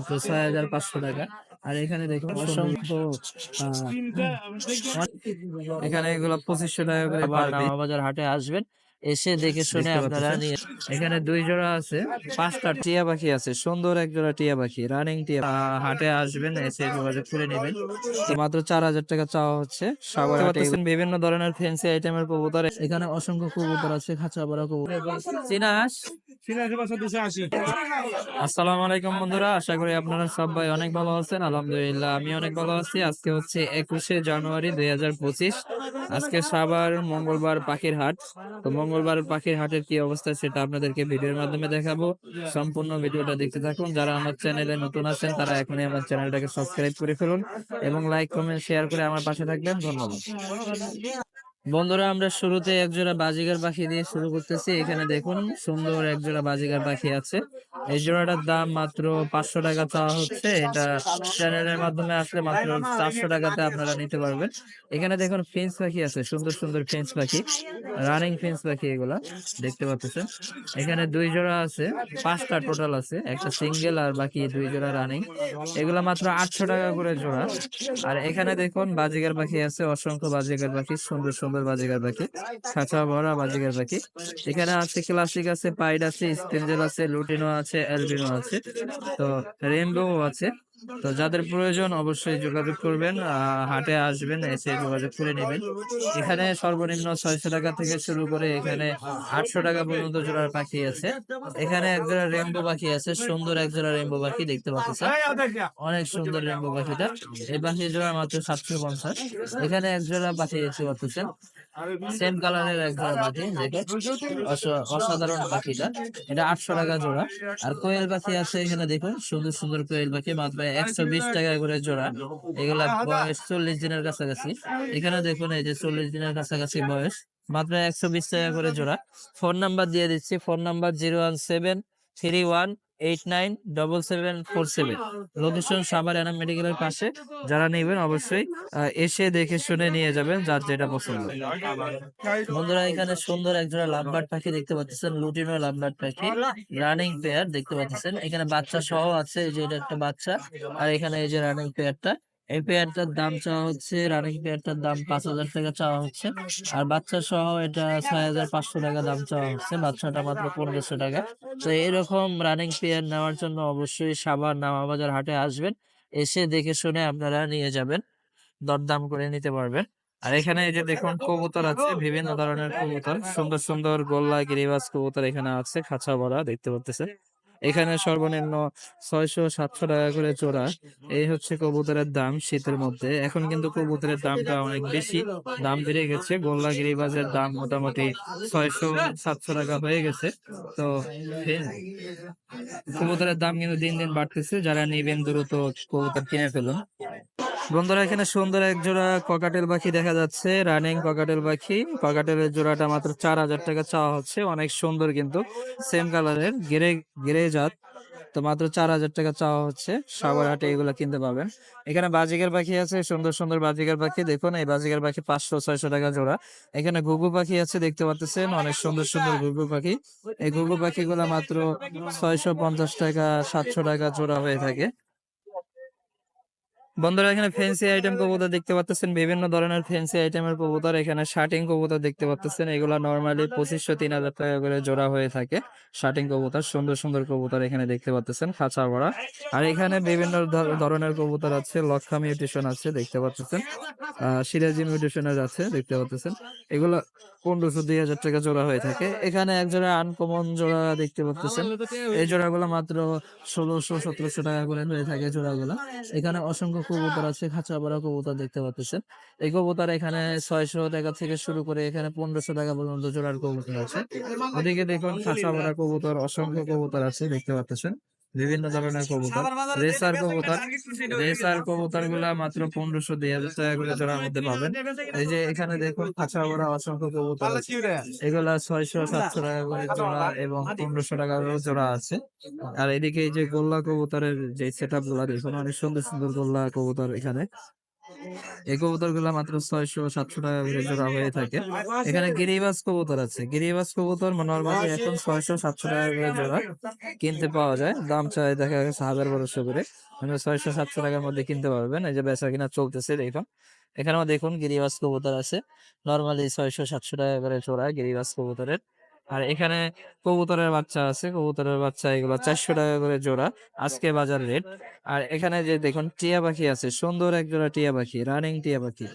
তো ছয় হাজার পাঁচশো টাকা। আর এখানে দেখুন অসংখ্য আহ, এখানে এগুলো পঁচিশশো টাকা করে বাজার হাটে আসবেন। এসে দেখে শুনে দেখতে আপনারা নিয়ে এখানে দুই জোড়া আছে। পাঁচটা টিয়া পাখি আছে সুন্দর এক জোড়া টিয়া পাখি রানিং টিয়া হাটে আসবেন এসে যোগাযোগ করে নেবেন। তো মাত্র চার হাজার টাকা চাওয়া হচ্ছে সাগর বিভিন্ন ধরনের ফ্যান্সি আইটেমের কবুতর। এখানে অসংখ্য কবুতর আছে খাঁচা ভরা কবুতর। চিনাস আসসালামু আলাইকুম বন্ধুরা আশা করি আপনারা সবাই অনেক ভালো আছেন। আলহামদুলিল্লাহ আমি অনেক ভালো আছি। আজকে হচ্ছে একুশে জানুয়ারি দুই হাজার পঁচিশ। আজকে সাবার মঙ্গলবার পাখির হাট। তো মঙ্গলবার পাখির হাটের কি অবস্থা সেটা আপনাদেরকে ভিডিওর মাধ্যমে দেখাবো। সম্পূর্ণ ভিডিওটা দেখতে থাকুন। যারা আমার চ্যানেলে নতুন আছেন, তারা এখনই আমার চ্যানেলটাকে সাবস্ক্রাইব করে ফেলুন এবং লাইক কমেন্ট শেয়ার করে আমার পাশে থাকবেন। ধন্যবাদ। বন্ধুরা, আমরা শুরুতে একজোড়া বাজিগার পাখি দিয়ে শুরু করতেছি। এখানে দেখুন, সুন্দর একজোড়া বাজিগার পাখি আছে। এই জোড়াটার দাম মাত্র পাঁচশো টাকা চাওয়া হচ্ছে। এটা চ্যানেলের মাধ্যমে আসলে মাত্র চারশো টাকাতে আপনারা নিতে পারবেন। এখানে দেখুন ফেন্স পাখি আছে। সুন্দর সুন্দর ফেন্স পাখি। রানিং ফেন্স পাখি এগুলা, দেখতে পাচ্ছেন। এখানে দুই জোড়া আছে, পাঁচটা টোটাল আছে। একটা সিঙ্গেল আর বাকি দুই জোড়া রানিং এগুলা মাত্র আটশো টাকা করে জোড়া। আর এখানে দেখুন, বাজিগার পাখি আছে, অসংখ্য বাজিগার পাখি। সুন্দর সুন্দর বাজিগার পাখি খাঁচা ভরা বাজিকার পাখি। এখানে আছে ক্লাসিক আছে পাইড আছে স্টেঞ্জেল আছে লুটিনো আছে অ্যালবিনো আছে। তো রেনবো আছে। তো যাদের প্রয়োজন অবশ্যই যোগাযোগ করবেন হাটে আসবেন, এসে যোগাযোগ করে নেবেন। এখানে সর্বনিম্ন ছয়শো টাকা থেকে শুরু করে এখানে আটশো টাকা পর্যন্ত জোড়ার পাখি আছে। এখানে একজোড়া রেনবো পাখি আছে, সুন্দর একজোড়া রেনবো পাখি দেখতে পাচ্ছেন। অনেক সুন্দর রেনবো পাখিটা। এই পাখি জোড়া মাত্র সাতশো পঞ্চাশ। এখানে এক জোড়া পাখি দেখতে পাচ্ছেন। সেম কালারের এক জোড়া পাখি অসাধারণ পাখিটা এটা। আটশো টাকা জোড়া। আর কোয়েল পাখি আছে এখানে দেখুন সুন্দর সুন্দর কোয়েল পাখি মাত্র একশো বিশ টাকা করে জোড়া। এগুলা বয়স চল্লিশ দিনের কাছাকাছি। এখানে দেখুন এই যে চল্লিশ দিনের কাছাকাছি বয়স। মাত্র একশো বিশ টাকা করে জোড়া। ফোন নাম্বার দিয়ে দিচ্ছি। Phone number zero one seven three one eight nine double seven four seven location Savar মেডিকেলের পাশে। যারা নেবেন অবশ্যই এসে দেখে শুনে নিয়ে যাবেন যার যেটা পছন্দ। বন্ধুরা, এখানে সুন্দর পাখি দেখতে পাখি। রানিং পেয়ার দেখতে পাচ্ছেন। এখানে বাচ্চা সহ আছে, এই যে এটা একটা বাচ্চা। আর এখানে এই যে রানিং পেয়ারটা এই পেয়ারটার দাম চাওয়া হচ্ছে রানিং পেয়ারটার দাম পাঁচ হাজার টাকা চাওয়া হচ্ছে। আর বাচ্চা সহ এটা ছয় হাজার পাঁচশো টাকা দাম চাওয়া হচ্ছে, বাচ্চাটা মাত্র পনেরোশো টাকা। তো এরকম রানিং পেয়ার নেওয়ার জন্য অবশ্যই সাভার নামাবাজার হাটে আসবেন, এসে দেখে শুনে আপনারা নিয়ে যাবেন, দরদাম করে নিতে পারবেন। আর এখানে এই যে দেখুন, কবুতর আছে, বিভিন্ন ধরনের কবুতর, সুন্দর সুন্দর গোল্লা গিরিবাজ কবুতর এখানে আছে খাঁচা ভরা দেখতে পাচ্ছেন এখানে সর্বনিম্ন ছয়শো সাতশো টাকা করে জোড়া। এই হচ্ছে কবুতরের দাম শীতের মধ্যে। এখন কিন্তু কবুতরের দামটা অনেক বেশি। দাম বেড়ে গেছে। গোল্লাগিরি গিরিবাজের দাম মোটামুটি ছয়শো সাতশো টাকা হয়ে গেছে। তো কবুতরের দাম কিন্তু দিন দিন বাড়তেছে। যারা নিবেন দ্রুত কবুতর কিনে ফেলুন। বন্ধুরা, এখানে সুন্দর এক জোড়া ককাটেল পাখি দেখা যাচ্ছে। রানিং ককাটেল পাখি। ককাটেলের জোড়াটা মাত্র চার হাজার টাকা চাওয়া হচ্ছে। অনেক সুন্দর কিন্তু। সেম কালারের গেরে গেরে জাত। তো মাত্র চার হাজার টাকা চাওয়া হচ্ছে। সাগরহাটে এগুলো কিনতে পাবেন। এখানে বাজিকার পাখি আছে, সুন্দর সুন্দর বাজিকার পাখি। দেখুন, এই বাজিকার পাখি পাঁচশো, ছয়শো টাকা জোড়া। এখানে ঘুঘু পাখি আছে, দেখতে পাচ্ছেন। অনেক সুন্দর সুন্দর ঘুঘু পাখি। এই ঘুঘু পাখিগুলো মাত্র ছয়শো পঞ্চাশ টাকা, সাতশো টাকা জোড়া হয়ে থাকে। বন্ধুরা, এখানে ফ্যান্সি আইটেম কবুতর দেখতে পাচ্ছেন বিভিন্ন ধরনের ফ্যান্সি আইটেমের কবুতর, এখানে শার্টিং কবুতর দেখতে পাচ্ছেন এগুলো নর্মালি পঁচিশশো, তিন হাজার টাকা করে জোড়া হয়ে থাকে। শার্টিং কবুতর, সুন্দর সুন্দর কবুতর এখানে দেখতে পাচ্ছেন খাঁচা ভরা। আর এখানে বিভিন্ন ধর- ধরনের কবুতর আছে, লক্ষা মিউটেশন আছে, দেখতে পাচ্ছেন সিরাজি মিউটেশনের আছে, দেখতে পাচ্ছেন এগুলো পনেরোশো দুই হাজার টাকা জোড়া হয়ে থাকে। এখানে এক জোড়া আনকমন জোড়া দেখতে পাচ্ছেন এই জোড়াগুলো মাত্র ষোলোশো সতেরোশো টাকা করে হয়ে থাকে জোড়াগুলো। এখানে অসংখ্য কবুতর আছে খাঁচা ভরা কবুতর দেখতে পাচ্ছেন এই কবুতর এখানে ছয়শো টাকা থেকে শুরু করে এখানে পনেরোশো টাকা পর্যন্ত জোড়ার কবুতর আছে। ওদিকে দেখুন খাঁচা ভরা কবুতর, অসংখ্য কবুতর আছে, দেখতে পাচ্ছেন বিভিন্ন ধরনের কবুতর রেসার কবুতর রেসার কবুতরগুলা মাত্র পনেরোশো দুই হাজার টাকা করে জোড়ার মধ্যে পাবেন। এই যে এখানে দেখুন খাঁচা ভরা অসংখ্য কবুতর আছে। এগুলা ছয়শো সাতশো টাকা করে জোড়া এবং পনেরোশো টাকা করে জোড়া আছে। আর এদিকে এই যে গোল্লা কবুতরের যে সেট আপগুলা দেখুন অনেক সুন্দর সুন্দর গোল্লা কবুতর এখানে। এই কবুতরগুলা মাত্র ছয়শো সাতশো টাকা করে জোড়া হয়ে থাকে। এখানে গিরিবাস কবুতর আছে। গিরিবাস কবুতর নর্মালি এখন ছয়শো সাতশো টাকা করে জোড়া। কিনতে পাওয়া যায়। দাম চাই দেখা গেছে হাজার বারোশো করে। মানে ছয়শো সাতশো টাকার মধ্যে কিনতে পারবেন। এই যে বেচা কিনা চলতেছে দেখুন। এখানেও দেখুন গিরিবাস কবুতর আছে। নর্মালি ছয়শো সাতশো টাকা করে জোড়া গিরিবাজ কবুতরের। আর এখানে কবুতরের বাচ্চা আছে। কবুতরের বাচ্চা এগুলো চারশো টাকা করে জোড়া। আজকে বাজার রেট আর এখানে যে দেখুন, টিয়া পাখি আছে, সুন্দর এক জোড়া টিয়া পাখি রানিং টিয়া পাখি।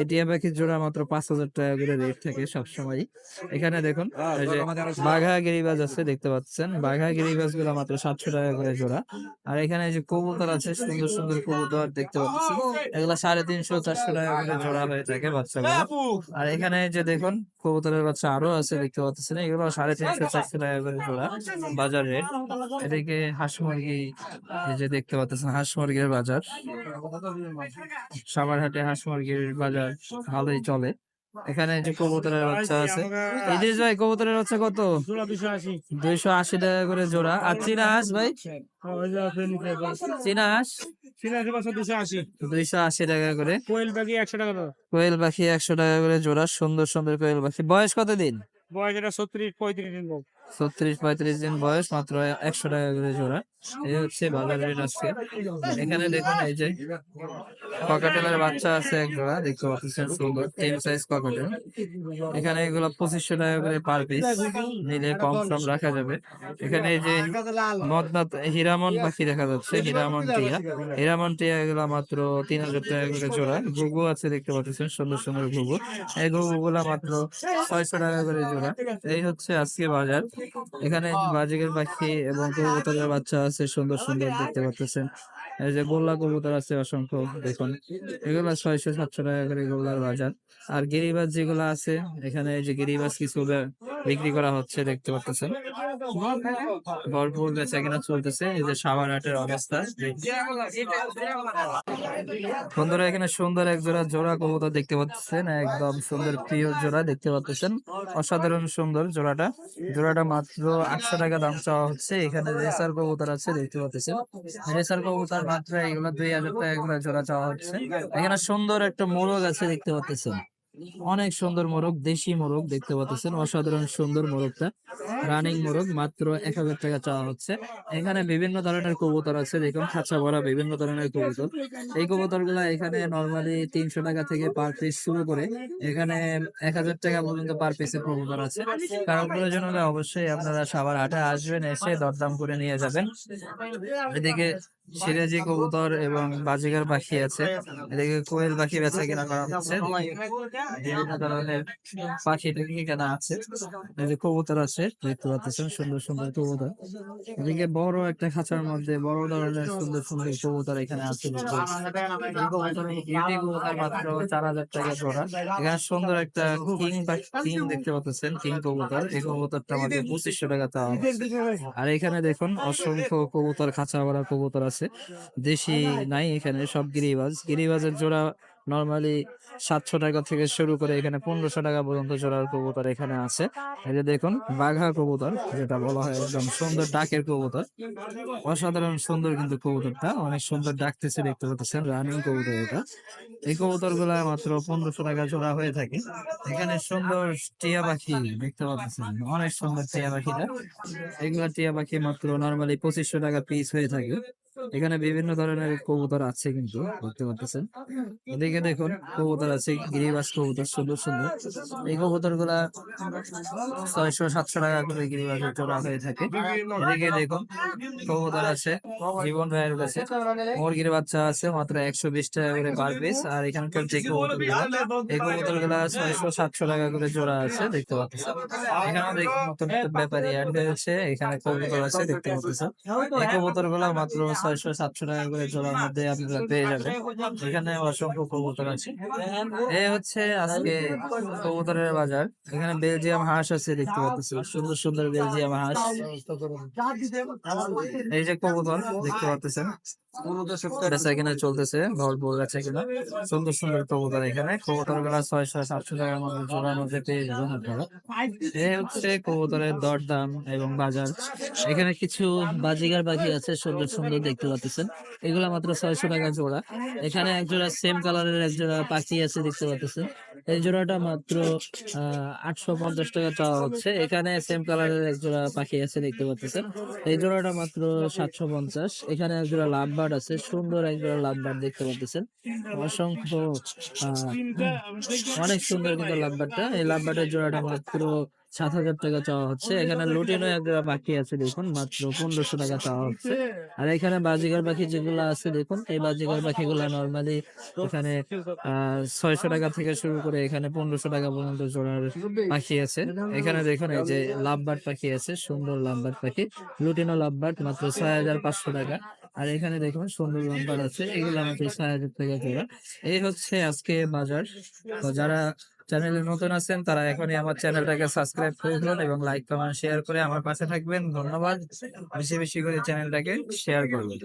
এই টিয়া পাখির জোড়া মাত্র পাঁচ হাজার টাকা করে রেট থাকে সবসময়। এখানে দেখুন বাঘা গিরিবাজ আছে, দেখতে পাচ্ছেন। বাঘা গিরিবাজগুলা মাত্র সাতশো টাকা করে জোড়া। আর এখানে যে কবুতর আছে, সুন্দর সুন্দর কবুতর দেখতে পাচ্ছেন। এগুলা সাড়ে তিনশো, চারশো টাকা করে জোড়া হয়ে থাকে বাচ্চাগুলো। আর এখানে যে দেখুন, কবুতরের বাচ্চা আরও আছে, দেখতে পাচ্ছেন। এগুলো সাড়ে তিনশো, চারশো টাকা করে জোড়া, বাজার রেট এদিকে হাঁস মুরগি যে দেখতে পাচ্ছেন। হাঁস মুরগির বাজার। সামারহাটে হাঁস মুরগির বাজার ভালোই চলে। এখানে যে কবুতরের বাচ্চা আছে এই যে ভাই কবুতরের বাচ্চা কত? দুইশো আশি টাকা করে জোড়া। আর চীনা হাঁস ভাই? চীনা হাঁস? দুইশো আশি টাকা করে। কোয়েল পাখি একশো টাকা কোয়েল পাখি একশো টাকা করে জোড়া সুন্দর সুন্দর কোয়েল পাখি। বয়স কত দিন? বয়স এটা ছত্রিশ পঁয়ত্রিশ দিন ছত্রিশ পঁয়ত্রিশ দিন বয়স মাত্র একশো টাকা করে জোড়া। এই হচ্ছে এখানে যে বাচ্চা আছে দেখতে এখানে পঁচিশশো টাকা করে নিলে কম সম রাখা যাবে। এখানে এই যে হীরামন পাখি দেখা যাচ্ছে, হীরামন টিয়া। হীরামন টিয়া এগুলো মাত্র তিন হাজার টাকা করে জোড়া। ঘুঘু আছে দেখতে পাচ্ছেন, সুন্দর সুন্দর ঘুঘু। এই ঘুঘু গুলা মাত্র ছয়শো টাকা করে জোড়া। এই হচ্ছে আজকে বাজার। এখানে বাজিকের পাখি এবং বাচ্চা আছে, সুন্দর সুন্দর দেখতে পাচ্ছেন। এই যে গোল্লা কবুতর আছে অসংখ্য, দেখুন। এগুলো ছয়শো সাতশো টাকা করে গোল্লার বাজার। আর গিরিবাস যেগুলো আছে, এখানে এই যে গিরিবাস কিছু বিক্রি করা হচ্ছে, দেখতে পাচ্ছেন ভরপুর বেচা কিনা চলতেছে, এই যে সাভার হাটের অবস্থা বন্ধুরা, এখানে সুন্দর এক জোড়া জোড়া কবুতর দেখতে পাচ্ছেন, একদম সুন্দর প্রিয় জোড়া দেখতে পাচ্ছেন। অসাধারণ সুন্দর জোড়াটা। জোড়াটা মাত্র আটশো টাকা দাম চাওয়া হচ্ছে, এখানে রেসার কবুতর আছে, দেখতে পাচ্ছেন। রেসার কবুতর মাত্র এগুলো দুই হাজার টাকা জোড়া চাওয়া হচ্ছে। এখানে সুন্দর একটা মোরগ আছে, দেখতে পাচ্ছেন। অনেক সুন্দর মোরগ, দেশি মোরগ দেখতে পাচ্ছেন, অসাধারণ সুন্দর মোরগটা। রানিং মোরগ, মাত্র এক হাজার টাকা চাওয়া হচ্ছে। এখানে বিভিন্ন ধরনের কবুতর আছে দেখুন খাঁচা ভরা বিভিন্ন ধরনের কবুতর। এই কবুতরগুলা এখানে নর্মালি তিনশো টাকা থেকে পার পিস শুরু করে এখানে এক হাজার টাকা পর্যন্ত পার পিসের কবুতর আছে। কারণ প্রয়োজন হলে অবশ্যই আপনারা সবার হাটে আসবেন, এসে দরদাম করে নিয়ে যাবেন। এদিকে সিরাজি কবুতর এবং বাজিগার পাখি আছে, এদিকে কোয়েল পাখি বেচা কেনা করা হচ্ছে। বিভিন্ন ধরনের পাখি কেনা আছে। যে কবুতর আছে, দেখতে পাচ্ছেন সুন্দর সুন্দর কবুতর। এদিকে বড় একটা খাঁচার মধ্যে বড় ধরনের সুন্দর সুন্দর কবুতর এখানে আছে। কবুতর মাত্র চার হাজার টাকা জোড়া। এখানে সুন্দর একটা কিং পাখি কিং দেখতে পাচ্ছেন, কিং কবুতর। এই কবুতরটা আমাদের পঁচিশশো টাকা চাওয়া আর এখানে দেখুন, অসংখ্য কবুতর খাঁচা ভরা কবুতর আছে। দেশি নাই এখানে সব গিরিবাজ। গিরিবাজের জোড়া নর্মালি সাতশো টাকা থেকে শুরু করে এখানে পনেরোশো টাকা পর্যন্ত জোড়ার কবুতর এখানে আছে। এই যে দেখুন বাঘা কবুতর যেটা বলা হয় একদম সুন্দর ডাকের কবুতর। অসাধারণ সুন্দর কিন্তু কবুতরটা। অনেক সুন্দর ডাকতেছে দেখতে পাচ্ছেন রানিং কবুতর এটা। এই কবুতরগুলা মাত্র পনেরোশো টাকা জোড়া হয়ে থাকে। এখানে সুন্দর টিয়া পাখি দেখতে পাচ্ছেন অনেক সুন্দর টিয়া পাখিটা। এগুলা টিয়া পাখি মাত্র নর্মালি পঁচিশশো টাকা পিস হয়ে থাকে। এখানে বিভিন্ন ধরনের কবুতর আছে কিন্তু দেখতে পাচ্ছেন এদিকে দেখুন, কবুতর আছে গিরিবাস কবুতর, সুন্দর সুন্দর। এই কবুতরগুলা ছয়শো, সাতশো টাকা করে গিরিবাসের জোড়া হয়ে থাকে। এদিকে দেখুন, কবুতর আছে, জীবন ভাইয়ের কাছে। মুরগির বাচ্চা আছে, মাত্র একশো বিশ টাকা করে পার পিস। আর এখানকার যে কবুতর এই কবুতরগুলা ছয়শো, সাতশো টাকা করে জোড়া আছে, দেখতে পাচ্ছেন। এখানে দেখুন নতুন ব্যাপারী অ্যাড হয়েছে, এখানে কবুতর আছে, দেখতে পাচ্ছেন। এই কবুতরগুলা মাত্র ছয়শো সাতশো টাকা করে জোড়ার মধ্যে আপনারা পেয়ে যাবেন। এখানে অসংখ্য কবুতর আছে। এই হচ্ছে আজকে কবুতরের বাজার। এখানে বেলজিয়াম হাঁস আছে দেখতে পাচ্ছি সুন্দর সুন্দর বেলজিয়াম হাঁস। এই যে কবুতর দেখতে পাচ্ছেন বেচা কিনা চলতেছে ভরপুর বেচা কিনা? সুন্দর সুন্দর কবুতর এখানে। কবুতরগুলা ছয়শো সাতশো টাকার মধ্যে জোড়ার মধ্যে পেয়ে যাবেন আপনারা এই হচ্ছে কবুতরের দরদাম এবং বাজার। এখানে কিছু বাজিগার পাখি আছে সুন্দর সুন্দর দেখতে পাচ্ছেন। এগুলা মাত্র ছয়শো টাকা জোড়া। এখানে এক জোড়া সেম কালারের এক জোড়া পাখি আছে দেখতে পাচ্ছেন। এই জোড়াটা মাত্র আটশো পঞ্চাশ টাকা চাওয়া হচ্ছে। এখানে সেম কালারের এক জোড়া পাখি আছে, দেখতে পাচ্ছেন। এই জোড়াটা মাত্র সাতশো পঞ্চাশ। এখানে এক জোড়া লাভ বার্ড আছে, সুন্দর এক জোড়া লাভ বার্ড দেখতে পাচ্ছেন। অসংখ্য অনেক সুন্দর কিন্তু লাভ বার্ডটা। এই লাভ বার্ডের জোড়াটা মাত্র সাত হাজার টাকা চাওয়া হচ্ছে। এখানে লুটিনো এক জোড়া পাখি আছে দেখুন মাত্র পনেরোশো টাকা চাওয়া হচ্ছে। আর এখানে বাজিগার পাখি যেগুলো আছে দেখুন এই বাজিগার পাখিগুলো নর্মালি এখানে ছয়শো টাকা থেকে শুরু করে এখানে পনেরোশো টাকা পর্যন্ত জোড়ার পাখি আছে। এখানে দেখুন এই যে লাভবার্ড পাখি আছে সুন্দর লাভবার্ড পাখি। লুটিনো লাভবার্ড মাত্র ছয় হাজার পাঁচশো টাকা। আর এখানে দেখুন সুন্দর লাভবার্ড আছে এগুলো মাত্র ছয় হাজার টাকা জোড়া। এই হচ্ছে আজকে বাজার। তো যারা চ্যানেলে নতুন আছেন, তারা এখনই আমার চ্যানেলটাকে সাবস্ক্রাইব করে ফেলুন এবং লাইক, কমেন্ট, শেয়ার করে আমার পাশে থাকবেন। ধন্যবাদ। বেশি বেশি করে চ্যানেলটাকে শেয়ার করবেন।